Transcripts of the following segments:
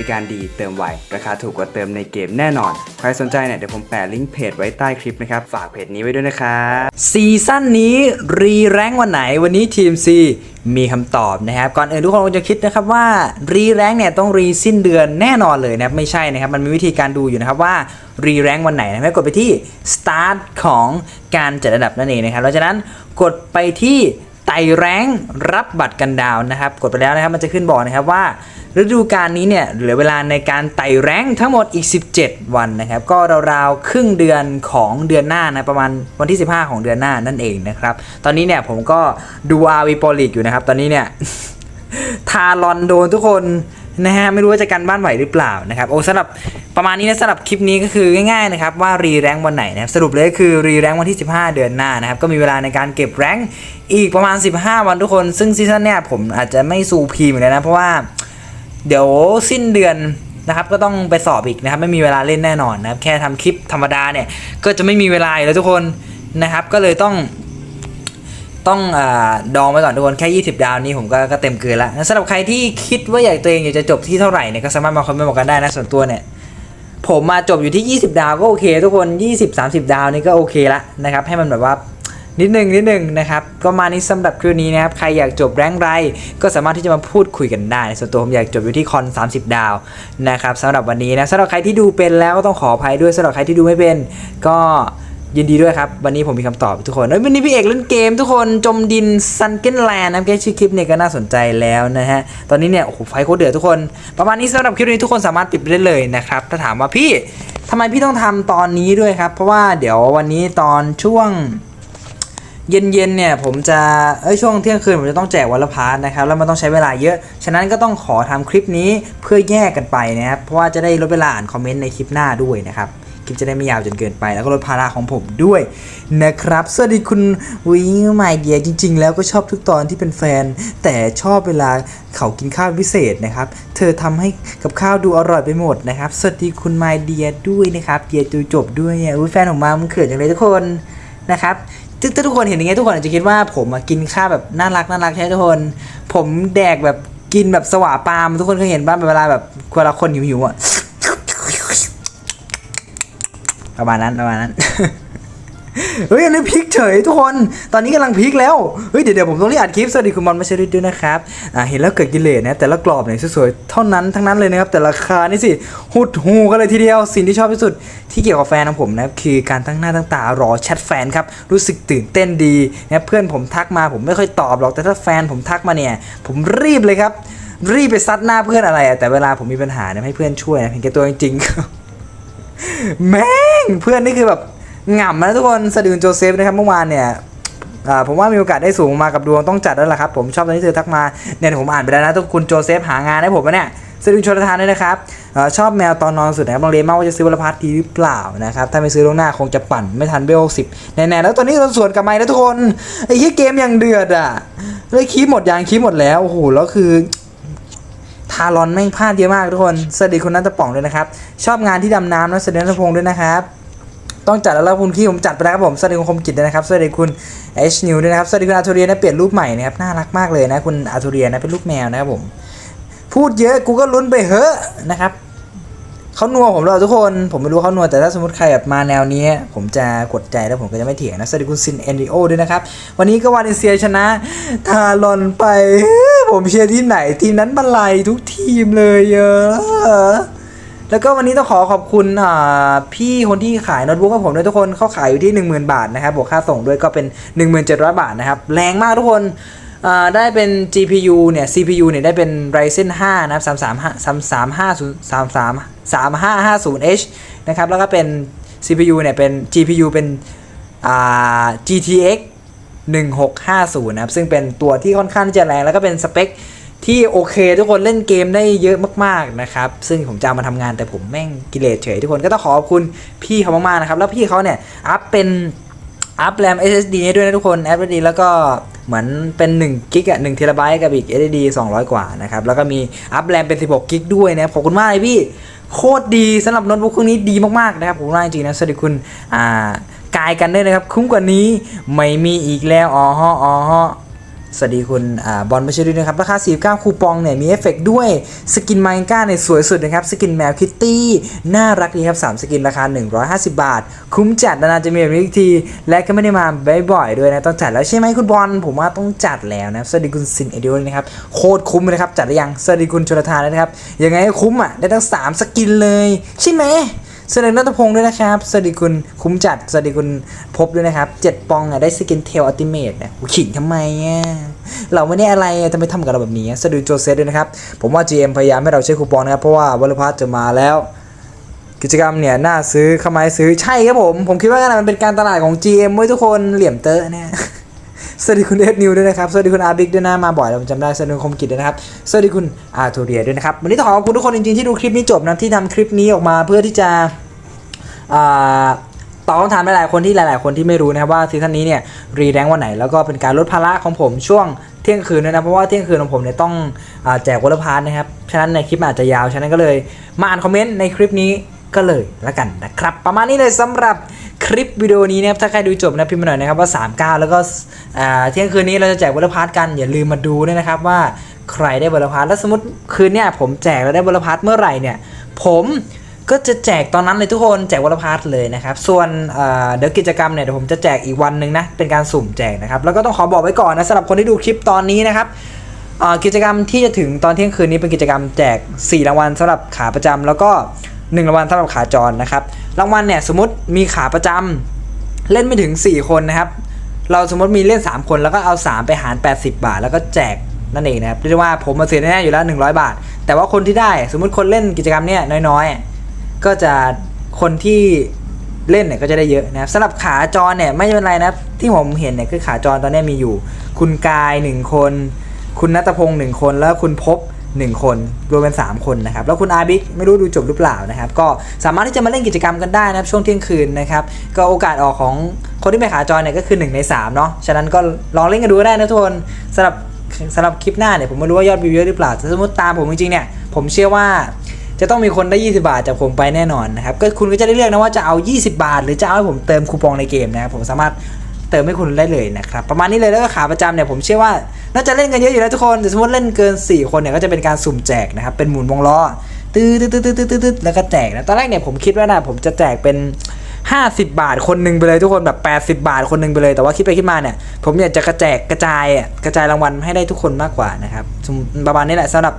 ริการดีเติมไว ราคาถูกกว่าเติมในเกมแน่นอน ใครสนใจเนี่ยเดี๋ยวผมแปะลิงก์เพจไว้ใต้คลิปนะครับ ฝากเพจนี้ไว้ด้วยนะครับซีซั่นนี้รีแรงวันไหนวันนี้ทีม C มีคำตอบนะครับ ก่อนอื่นทุกคนคงจะคิดนะครับว่ารีแรงเนี่ยต้องรีสิ้นเดือนแน่นอนเลยนะครับ ไม่ใช่นะครับ มันมีวิธีการดูอยู่นะครับว่ารีแรงวันไหนนะให้กดไปที่ start ของการจัดระดับนั่นเองนะครับหลังจากนั้นกดไปที่ ไต่แรงรับบัตรกันดาวนะครับ กดไปแล้วนะครับมันจะขึ้นบอกนะครับว่า ฤดูกาลนี้เนี่ยเหลือเวลาในการไต่แรงทั้งหมดอีก 17 วันนะครับ ก็ราวๆครึ่งเดือนของเดือนหน้านะประมาณวันที่ 15 ของเดือนหน้านั่นเองนะครับ ตอนนี้เนี่ยผมก็ดูอาวีโปลิกอยู่นะครับ ตอนนี้เนี่ยทารอนโดนทุกคน นะฮะไม่รู้ว่าจะกันบ้านไหวหรือเปล่านะครับโอ้สำหรับประมาณนี้นะสำหรับคลิปนี้ก็คือง่ายๆนะครับว่ารีแรงวันไหนนะครับสรุปเลยก็คือรีแรงวันที่ 15 เดือนหน้านะครับก็มีเวลาในการเก็บแรงอีกประมาณ 15 วันทุกคน ซึ่งซีซั่นเนี่ยผมอาจจะไม่ซูพีมเลยนะเพราะว่าเดี๋ยวสิ้นเดือนนะครับก็ต้องไปสอบอีกนะครับไม่มีเวลาเล่นแน่นอนนะครับแค่ทำคลิปธรรมดาเนี่ยก็จะไม่มีเวลาแล้วทุกคนนะครับก็เลยต้อง ต้องอดองไว้ก่อนทุกคนแค่ 20 ดาวนี้ผมก็ก็เต็มเกินแล้วสำหรับใครที่คิดว่าอยากตัวเองอยากจะจบที่เท่าไหร่เนี่ยก็สามารถมาคอมเมนต์บอกกันได้นะส่วนตัวเนี่ยผมมาจบอยู่ที่ 20 ดาวก็โอเค ทุกคน 20-30 ดาวนี่ก็โอเคละนะครับให้มันแบบว่านิดหนึ่งนิดหนึ่งนะครับ ก็มานี้สำหรับคลิปนี้นะครับ ใครอยากจบแรงไร ก็สามารถที่จะมาพูดคุยกันได้ ส่วนตัวผมอยากจบอยู่ที่คอน 30 ดาวนะครับสำหรับวันนี้นะสำหรับใครที่ดูเป็นแล้วก็ต้องขออภัยด้วยสำหรับใครที่ดูไม่เป็น ก็ ยินดีด้วยครับ วันนี้ผมมีคำตอบทุกคนเอ้ยวันนี้พี่เอกเล่นเกมทุกคนจมดินซันเกนแลนด์นะแค่ชื่อคลิปเนี่ยก็น่าสนใจแล้วนะฮะ ตอนนี้เนี่ยโอ้โหไฟโคตรเดือดทุกคน ประมาณนี้สำหรับคลิปนี้ทุกคนสามารถปิดไปได้เลยนะครับ ถ้าถามว่าพี่ทำไมพี่ต้องทำตอนนี้ด้วยครับ เพราะว่าเดี๋ยววันนี้ตอนช่วงเย็นๆเนี่ยผมจะเอ้ยช่วงเที่ยงคืนผมจะต้องแจกวันละพาร์ทนะครับแล้วมันต้องใช้เวลาเยอะ ฉะนั้นก็ต้องขอทำคลิปนี้เพื่อแยกกันไปนะครับเพราะว่าจะได้ลดเวลาอ่านคอมเมนต์ในคลิปหน้าด้วยนะครับ คลิปจะได้ไม่ยาวจนเกินไป แล้วก็ลดภาระของผมด้วยนะครับ สวัสดีคุณวิงใหม่เดียจริง ๆ แล้วก็ชอบทุกตอนที่เป็นแฟน แต่ชอบเวลาเขากินข้าวพิเศษนะครับ เธอทำให้กับข้าวดูอร่อยไปหมดนะครับ สวัสดีคุณไมเดียด้วยนะครับเดียดูจบด้วยเนี่ยแฟนของมามันเขินจังเลยทุกคนนะครับถ้าทุกคนเห็นอย่างเงี้ยทุกคนอาจจะคิดว่าผมกินข้าวแบบน่ารักน่ารักใช่ไหมทุกคน ผมแดกแบบกินแบบสว่าปามทุกคนเคยเห็นบ้างเวลาแบบเวลาคนหิวๆอะ ประมาณนั้นประมาณนั้นเฮ้ยอันนี้พลิกเฉยทุกคน ตอนนี้กำลังพลิกแล้ว เฮ้ยเดี๋ยวเดี๋ยวผมต้องรีบอัดคลิป สวัสดีคุณบอลมาเชริดด้วยนะครับ อ่าเห็นแล้วเกิดกิเลสนะ แต่ละกรอบเนี่ยสวยๆ เท่านั้นทั้งนั้นเลยนะครับ แต่ราคานี่สิ หุดหูกันเลยทีเดียว สิ่งที่ชอบที่สุดที่เกี่ยวกับแฟนของผมนะครับ คือการตั้งหน้าตั้งตารอแชทแฟนครับ รู้สึกตื่นเต้นดีนะเพื่อนผมทักมาผมไม่ค่อยตอบหรอก แต่ถ้าแฟนผมทักมาเนี่ย ผมรีบเลยครับ รีบไปซัดหน้าเพื่อนอะไรอะแต่เวลาผมมีปัญหาเนี่ยให้เพื่อนช่วยนะเห็นแก่ตัวจริงๆ แม่งเพื่อนนี่คือแบบหง่ำนะทุกคนสะดืนโจเซฟนะครับเมื่อวานเนี่ยผมว่ามีโอกาสได้สูงมากับดวงต้องจัดแล้วล่ะครับ ผมชอบตอนที่เธอทักมาเนี่ยผมอ่านไปแล้วนะทุกคุณโจเซฟหางานให้ผมนะเนี่ยสะดืนชนทานด้วยนะครับอชอบแมวตอนนอนสุดนะครับลองเรียนมากว่าจะซื้อวลพัทดีหรือเปล่านะครับถ้าไม่ซื้อล่วงหน้าคงจะปั่นไม่ทันเบลสิบแน่ๆแล้วตอนนี้เราสวนกับไม้แล้วทุกคนไอ้ยี่เกมยังเดือดอะเลยคีบหมดยางคีบหมดแล้วโอ้โหแล้วคือ ทารอนแม่งพลาดเยอะมากทุกคนสวัสดีคุณนัทป่องด้วยนะครับ ชอบงานที่ดำน้ำนะสวัสดีนัทพงศ์ด้วยนะครับ ต้องจัดแล้วคุณขี้ผมจัดไปแล้วครับผมสวัสดีคุณคมกิจด้วยนะครับสวัสดีคุณเอชนิวด้วยนะครับสวัสดีคุณอาทูเรียนะเปลี่ยนรูปใหม่นะครับน่ารักมากเลยนะคุณอาทูเรียนะเป็นรูปแมวนะครับผมพูดเยอะกูก็ลุ้นไปเฮ้อะนะครับ เขานัวผมแล้วทุกคน ผมไม่รู้เขานัวแต่ถ้าสมมติใครแบบมาแนวนี้ ผมจะกดใจแล้วผมก็จะไม่เถียงนะสวัสดีคุณซินเอนริโอด้วยนะครับ วันนี้ก็วาเลนเซียชนะทารอนไป ผมเชียร์ทีมไหน ทีมนั้นบรรลัยทุกทีมเลยเยอะแล้วก็วันนี้ต้องขอขอบคุณอ่าพี่คนที่ขายโน้ตบุ๊กกับผมด้วยทุกคนเขาขายอยู่ที่ 10,000 บาทนะครับบวกค่าส่งด้วยก็เป็น 1700 บาทนะครับแรงมากทุกคน ได้เป็น GPU เนี่ย CPU เนี่ยได้เป็น Ryzen 5 นะครับ 335 335 33 3550H นะครับ แล้วก็เป็น CPU เนี่ยเป็น GPU เป็นอ GTX 1650 นะครับ ซึ่งเป็นตัวที่ค่อนข้างจะแรงแล้วก็เป็นสเปคที่โอเค ทุกคนเล่นเกมได้เยอะมากๆนะครับ ซึ่งผมจะมาทำงานแต่ผมแม่งกิเลสเฉยทุกคนก็ต้องขอบคุณพี่เขามากๆนะครับ แล้วพี่เขาเนี่ยอัพเป็น อัพแรม SSD ให้ด้วยนะทุกคน SSD แล้วก็เหมือนเป็น1กิกอะ1เทราไบต์กับอีก SSD 200 กว่านะครับ แล้วก็มีอัพแรมเป็น 16กิกด้วยนะขอบคุณมากเลยพี่โคตรดีสำหรับโน้ตบุ๊กเครื่องนี้ดีมากๆนะครับผมว่าจริงนะสวัสดีคุณอ่ากายกันด้วยนะครับ คุ้มกว่านี้ไม่มีอีกแล้วอ๋อฮะอ๋อฮะ สวัสดีคุณอบอลไม่ใช่ด้วยนะครับ ราคา 49 คูปองเนี่ยมีเอฟเฟกต์ด้วยสกินไมก้าเนี่ยสวยสุดนะครับ สกินแมวคิตตี้ น่ารักดีครับ 3 สกินราคา 150 บาท คุ้มจัดนานๆจะมีแบบนี้อีกที และก็ไม่ได้มาบ่อยๆด้วยนะ ต้องจัดแล้วใช่ไหมคุณบอล ผมว่าต้องจัดแล้วนะ สวัสดีคุณซินเอเดียนะครับ โคตรคุ้มเลยนะครับ จัดหรือยัง สวัสดีคุณชลทานด้วนะครับ ยังไงคุ้มอะ ได้ทั้ง 3 สกินเลย ใช่ไหม สวัสดีนัทพงศ์ด้วยนะครับ สวัสดีคุณคุ้มจัด สวัสดีคุณพบด้วยนะครับเจ็ดปองอะได้สกินเทลอัลติเมทนะขิงทำไมอะเราไม่ได้อะไรอะทำไมทำกับเราแบบนี้อะสวัสดีโจเซฟด้วยนะครับ ผมว่า GM พยายามให้เราใช้คูปองนะครับ เพราะว่าวอลพัสจะมาแล้ว กิจกรรมเนี่ยน่าซื้อเข้ามาซื้อใช่ครับผม ผมคิดว่ามันเป็นการตลาดของ GM ไว้ยทุกคนเหลี่ยมเตอะเนี่ย สวัสดีคุณเอฟนิวด้วยนะครับ สวัสดีคุณอาบิกด้วยนะ มาบ่อยแล้วผมจำได้ สวัสดีคุณคมกิจด้วยนะครับ สวัสดีคุณอาทูเรียด้วยนะครับ วันนี้ต้องขอบคุณทุกคนจริงๆที่ดูคลิปนี้จบนะ ที่ทำคลิปนี้ออกมาเพื่อที่จะตอบคำถามหลายๆคนที่หลาย ๆ คนที่ไม่รู้นะครับว่าซีซั่นนี้เนี่ยรีแรงวันไหน แล้วก็เป็นการลดภาระของผมช่วงเที่ยงคืนด้วยนะเพราะว่าเที่ยงคืนของผมเนี่ยต้องอแจกวอลพาร์นะครับฉะนั้นในคลิปอาจจะยาวฉะนั้นก็เลยมาอ่านคอมเมนต์ในคลิปนี้ก็เลยละกันนะครับ ประมาณนี้เลยสำหรับ คลิปวิดีโอนี้นะครับถ้าใครดูจบนะพิมพ์มาหน่อยนะครับว่า 39 แล้วก็เที่ยงคืนนี้เราจะแจกวอลลพาร์ทกันอย่าลืมมาดูด้วยนะครับว่าใครได้วอลลพาร์ทแล้วสมมติคืนเนี้ยผมแจกแล้วได้วอลลพาร์ทเมื่อไหร่เนี่ยผมก็จะแจกตอนนั้นเลยทุกคนแจกวอลเลย์พาร์ทเลยนะครับ ส่วนเดี๋ยวกิจกรรมเนี่ยเดี๋ยวผมจะแจกอีกวันหนึ่งนะ เป็นการสุ่มแจกนะครับ แล้วก็ต้องขอบอกไว้ก่อนนะสำหรับคนที่ดูคลิปตอนนี้นะครับกิจกรรมที่จะถึงตอนเที่ยงคืนนี้เป็นกิจกรรมแจก 4 รางวัลสำหรับขาประจำแล้วก็ 1 รางวัลสำหรับขาจรนะครับ รางวัลเนี่ยสมมติมีขาประจำเล่นไม่ถึง 4 คนนะครับ เราสมมติมีเล่น 3 คนแล้วก็เอา 3 ไปหาร 80 บาท แล้วก็แจกนั่นเองนะครับเรียกได้ว่าผมมาเสียแน่ๆอยู่แล้ว 100 บาท แต่ว่าคนที่ได้สมมติคนเล่นกิจกรรมเนี่ยน้อยๆ ก็จะคนที่เล่นเนี่ยก็จะได้เยอะนะครับสำหรับขาจรเนี่ยไม่เป็นไรนะที่ผมเห็นเนี่ยคือขาจรตอนนี้มีอยู่ คุณกายหนึ่งคน คุณนัตพงศ์หนึ่งคนแล้วคุณพบ หนึ่งคนรวมเป็น 3 คนนะครับ แล้วคุณอาบิ๊กไม่รู้ดูจบหรือเปล่านะครับ ก็สามารถที่จะมาเล่นกิจกรรมกันได้นะครับ ช่วงเที่ยงคืนนะครับ ก็โอกาสออกของคนที่ไปขาจรเนี่ยก็คือ 1 ใน3เนาะฉะนั้นก็ลองเล่นกันดูได้นะทุกคนสำหรับสำหรับคลิปหน้าเนี่ยผมไม่รู้ว่ายอดวิวเยอะหรือเปล่าแต่สมมติตามผมจริงๆเนี่ยผมเชื่อว่าจะต้องมีคนได้ 20 บาทจากผมไปแน่นอนนะครับก็คุณก็จะได้เลือกนะว่าจะเอา 20 บาท หรือจะเอาให้ผมเติมคูปองในเกมนะครับผมสามารถ เติมให้คุณได้เลยนะครับ ประมาณนี้เลยแล้วก็ขาประจำเนี่ยผมเชื่อว่าน่าจะเล่นกันเยอะอยู่แล้วทุกคนแต่สมมติเล่นเกิน 4 คนเนี่ยก็จะเป็นการสุ่มแจกนะครับเป็นหมุนวงล้อตื้อตื้อตื้อตื้อตื้อตื้อแล้วก็แจกนะตอนแรกเนี่ยผมคิดว่านะผมจะแจกเป็น 50 บาทคนหนึ่งไปเลยทุกคนแบบ 80 บาทคนหนึ่งไปเลยแต่ว่าคิดไปคิดมาเนี่ยผมอยากจะกระแจกกระจายกระจายรางวัลให้ได้ทุกคนมากกว่านะครับประมาณนี้แหละสำหรับ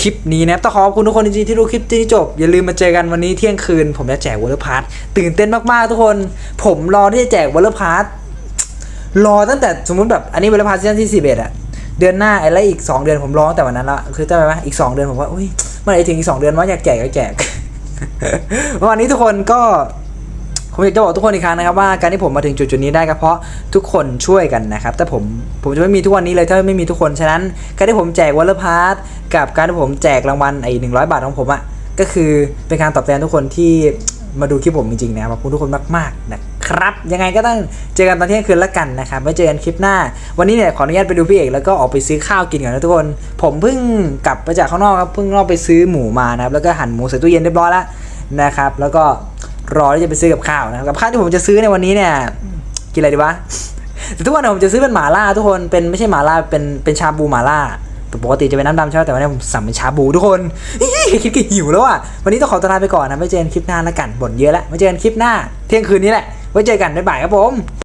คลิปนี้นะต้องขอขอบคุณทุกคนจริงๆที่ดูคลิปที่จบ อย่าลืมมาเจอกันวันนี้เที่ยงคืน ผมจะแจกวอลเลย์พาร์ทตื่นเต้นมากๆทุกคน ผมรอที่จะแจกวอลเลย์พาร์ท รอตั้งแต่สมมติแบบอันนี้วลเลย์พาร์ทซีซั่นที่11อะเดือนหน้าไอ้แล้วอีก 2 เดือนผมรอตั้งแต่วันนั้นละคือจำได้ไหมอีก 2 เดือนผมว่าอุ้ยเมื่อไหร่ถึงอีก2เดือนว่าอยากแจกก็แจกวันนี้ทุกคนก็ผมอยากจะบอกทุกคนอีกครั้งนะครับว่าการที่ผมมาถึงจุดจุดนี้ได้ก็เพราะทุกคนช่วยกันนะครับแต่ผมผมจะไม่มีทุกวันนี้เลยถ้าไม่มีทุกคนฉะนั้นการที่ผมแจกวอลเลย์พาร์ทกับการที่ผมแจกรางวัลไอ้หนึ่งร้อยบาทของผมอะ่ะก็คือเป็นการตอบแทนทุกคนที่มาดูคลิปผมจริงๆนะครับขอบคุณทุกคนมากๆนะ ครับ ยังไงก็ต้องเจอกันตอนเที่ยงคืนละกันนะครับไว้เจอกันคลิปหน้า วันนี้เนี่ยขออนุญาตไปดูพี่เอกแล้วก็ออกไปซื้อข้าวกินก่อนนะทุกคน ผมเพิ่งกลับไปจากข้างนอกครับเพิ่งนอกไปซื้อหมูมานะครับแล้วก็หั่นหมูใส่ตู้เย็นเรียบร้อยแล้วนะครับ แล้วก็รอที่จะไปซื้อกับข้าวนะครับกับข้าวที่ผมจะซื้อในวันนี้เนี่ยกินอะไรดีวะแต่ทุกวันเนี่ยผมจะซื้อเป็นหมาล่าทุกคนเป็นไม่ใช่หมาล่าเป็นเป็นชาบูหมาล่าแต่ปกติจะเป็นน้ำดำใช่ไหมแต่วันนี้ผมสั่งเป็นชาบูทุกคนคิดก็หิวแล้วอะวันนี้ต้องขอตัวลาไปก่อนนะไว้เจอกันคลิปหน้าแล้วกันบ่นเยอะแล้วไว้เจอกันคลิปหน้า เที่ยงคืนนี้แหละ ไว้เจอกันบ๊ายบายครับผม